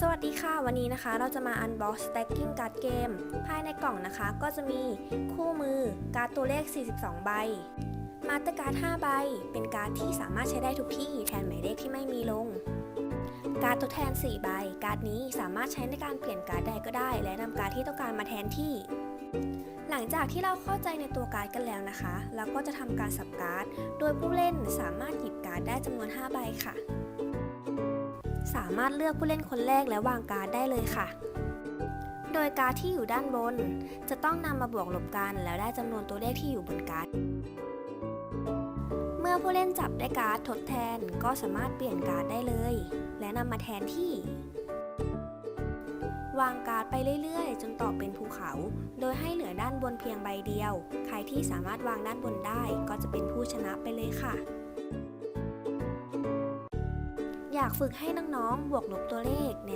สวัสดีค่ะ วันนี้นะคะเราจะมา unbox stacking card game ภายในกล่องนะคะ ก็จะมีคู่มือการ์ดตัวเลข 42 ใบ มาสเตรการ์ด5ใบ เป็นการ์ดที่สามารถใช้ได้ทุกที่แทนหมายเลขที่ไม่มีลง การ์ดตัวแทน 4 ใบ การ์ดนี้สามารถใช้ในการเปลี่ยนการ์ดใดก็ได้ และนำการ์ดที่ต้องการมาแทนที่ หลังจากที่เราเข้าใจในตัวการ์ดกันแล้วนะคะ เราก็จะทำการสับการ์ด โดยผู้เล่นสามารถหยิบการ์ดได้จำนวน 5 ใบค่ะ สามารถเลือกผู้เล่นคนแรกและวางการ์ดได้เลยค่ะ โดยการ์ดที่อยู่ด้านบน จะต้องนำมาบวกลบกันแล้วได้จำนวนตัวเลขที่อยู่บนการ์ด เมื่อผู้เล่นจับได้การ์ดทดแทนก็สามารถเปลี่ยนการ์ดได้เลย และนำมาแทนที่ วางการ์ดไปเรื่อยๆ จนต่อเป็นภูเขา โดยให้เหลือด้านบนเพียงใบเดียว ใครที่สามารถวางด้านบนได้ก็จะเป็นผู้ชนะไปเลยค่ะ อยากฝึกให้น้องๆ บวกลบตัวเลขแนะนำเลย